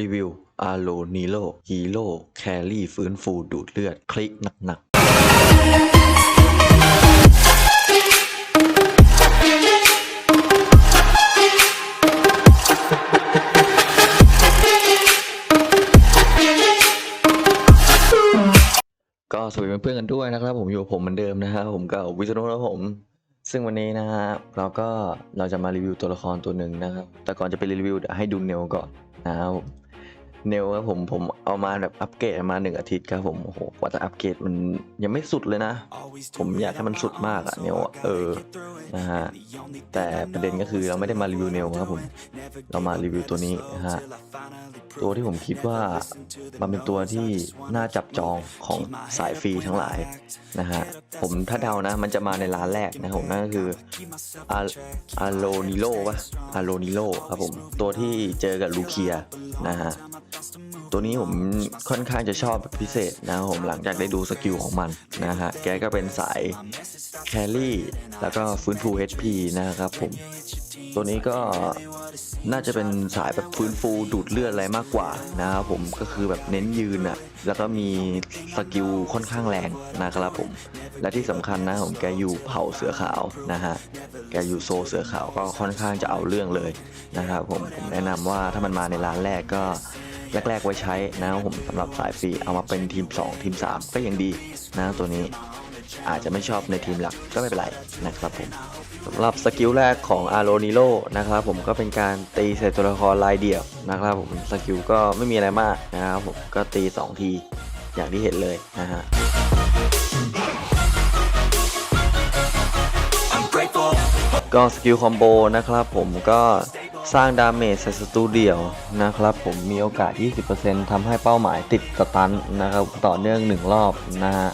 รีวิวอาโลนีโลฮีโร่แครี่ฟื้นฟูดูดเลือด คลิกหนักๆก็สวัสดีเพื่อนๆกันด้วยนะครับ ผมอยู่ผมเหมือนเดิมนะฮะผมกับวิศนุนะครับผม ซึ่งวันนี้นะฮะเราก็เราจะมารีวิวตัวละครตัวหนึ่งนะครับแต่ก่อนจะไปรีวิวเดี๋ยวให้ดูเนลก่อนนะครับ เนลครับผมผมเอามาแบบอัปเกรดมาหนึ่งอาทิตย์ครับผมโอ้โหกว่าจะอัปเกรดมันยังไม่สุดเลยนะ ผมอยากให้มันสุดมากอะเนลอะเออนะฮะแต่ประเด็นก็คือเราไม่ได้มารีวิวเนลครับผมเรามารีวิวตัวนี้นะฮะตัวที่ผมคิดว่ามันเป็นตัวที่น่าจับจองของสายฟรีทั้งหลายนะฮะผมถ้าเดานะ มันจะมาในร้านแรกนะผมนั่นก็คืออาอาโลนิโลปะอาโลนิโลครับผมตัวที่เจอกับลูเคียนะฮะ ตัวนี้ผมค่อนข้างจะชอบพิเศษนะครับผมหลังจากได้ดูสกิลของมันนะฮะแกก็เป็นสายแครี่แล้วก็ฟื้นฟู HP นะครับผมตัวนี้ก็น่าจะเป็นสายแบบฟื้นฟูดูดเลือดอะไรมากกว่านะครับผมก็คือแบบเน้นยืนอะ่ะแล้วก็มีสกิลค่อนข้างแรงนะครับผมและที่สำคัญนะผมแกอยู่เผ่าเสือขาวนะฮะแกอยู่โซเสือขาวก็ค่อนข้างจะเอาเรื่องเลยนะครับผมผมแนะนำว่าถ้ามันมาในร้านแรกก็ แรก ๆ ไว้ใช้นะครับผมสำหรับสายฟรีเอามาเป็นทีม 2 ทีม 3 ก็ยังดีนะตัวนี้อาจจะไม่ชอบในทีมหลักก็ไม่เป็นไรนะครับผมสำหรับสกิลแรกของอาโรนิโลนะครับผมก็เป็นการตีใส่ตัวละครลายเดี่ยวนะครับผมสกิลก็ไม่มีอะไรมากนะครับผมก็ตี 2 ทีอย่างที่เห็นเลยนะฮะก็สกิลคอมโบนะครับผมก็ สร้างดาเมจใส่ศัตรูเดี่ยวนะครับผมมีโอกาส 20%ทำให้เป้าหมายติดสตันนะครับต่อเนื่อง 1 รอบนะฮะ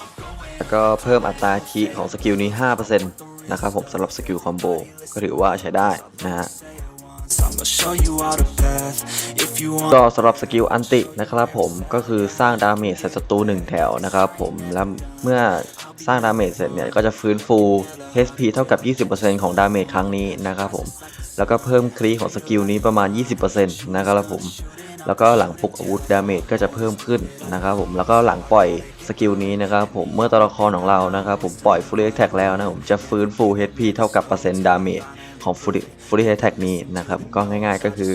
แล้วก็เพิ่มอัตราคีของสกิลนี้ 5%นะครับผมสำหรับสกิลคอมโบก็ถือว่าใช้ได้นะฮะ ก็สำหรับสกิลอันตินะครับผมก็คือสร้างดาเมจใส่ศัตรูหนึ่งแถวนะครับผมแล้วเมื่อสร้างดาเมจเสร็จเนี่ยก็จะฟื้นฟู HP เท่ากับ 20%ของดาเมจครั้งนี้นะครับผมแล้วก็เพิ่มครีของสกิลนี้ประมาณ 20%นะครับผมแล้วก็หลังปลุกอาวุธดาเมจก็จะเพิ่มขึ้นนะครับผมแล้วก็หลังปล่อยสกิลนี้นะครับผมเมื่อตัวละครของเรานะครับผมปล่อยฟูล l แท็กแล้วนะผมจะฟื้นฟู HP เท่ากับเปอร์เซ็นต์ดาเมจ ของฟูลฟูลแท็กนี้นะครับ ก็ง่ายๆก็คือ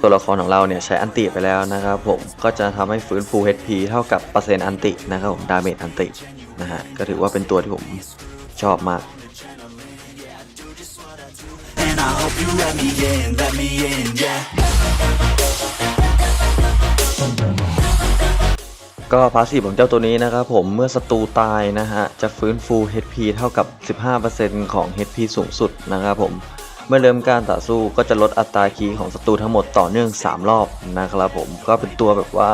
ตัวละครของเราเนี่ยใช้อันติไปแล้วนะครับผมก็จะทำให้ฟื้นฟู HP เท่ากับเปอร์เซ็นต์อันตินะครับผมดาเมจอันตินะฮะก็ถือว่าเป็นตัวที่ผมชอบมาก and I hope you let me in, let me in, yeah ก็พาสซีฟของเจ้าตัวนี้นะครับผมเมื่อศัตรูตายนะฮะ จะฟื้นฟู HP เท่ากับ 15%ของ HP สูงสุดนะครับผม เมื่อเริ่มการต่อสู้ก็จะลดอัตราคีย์ของศัตรูทั้งหมดต่อเนื่อง 3 รอบนะครับผมก็เป็นตัวแบบว่า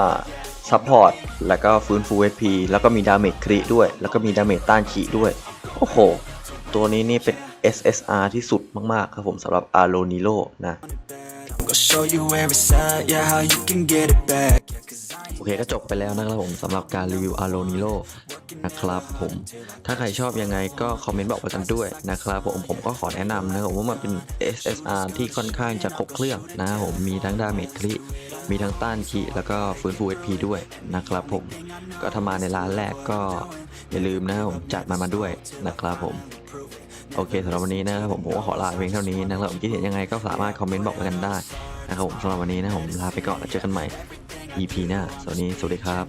ซัพพอร์ตแล้วก็ฟื้นฟู HP แล้วก็มีดาเมจครีด้วย แล้วก็มีดาเมจต้านขีด้วย โอ้โห ตัวนี้นี่เป็น SSR ที่สุดมาก ๆ ครับผมสำหรับอาโลนิโลนะ show you where it's at, yeah, how you can get it back โอเคก็จบไปแล้วนะครับผมสำหรับการรีวิว a r o n i l o นะครับผมถ้าใครชอบยังไงก็คอมเมนต์บอกไว้กันด้วยนะครับผมผมก็ขอแนะนำนะครับว่ามันเป็น SSR ที่ค่อนข้างจะครบเครื่องนะครับผมมีทั้งดาเมจคลิมีทั้งต้านคีแล้วก็ฟื้นฟู HP ด้วยนะครับผมก็ถ้ามาในร้านแรกก็อย่าลืมนะครับผมจัดมามาด้วยนะครับผม โอเคสำหรับวันนี้นะครับผมผมก็ขอลาเพียงเท่านี้นะครับผมคิดเห็นยังไงก็สามารถคอมเมนต์บอกกันได้นะครับผมสำหรับวันนี้นะผมลาไปก่อนแล้วเจอกันใหม่ EP หน้าสวัสดีสวัสดีครับ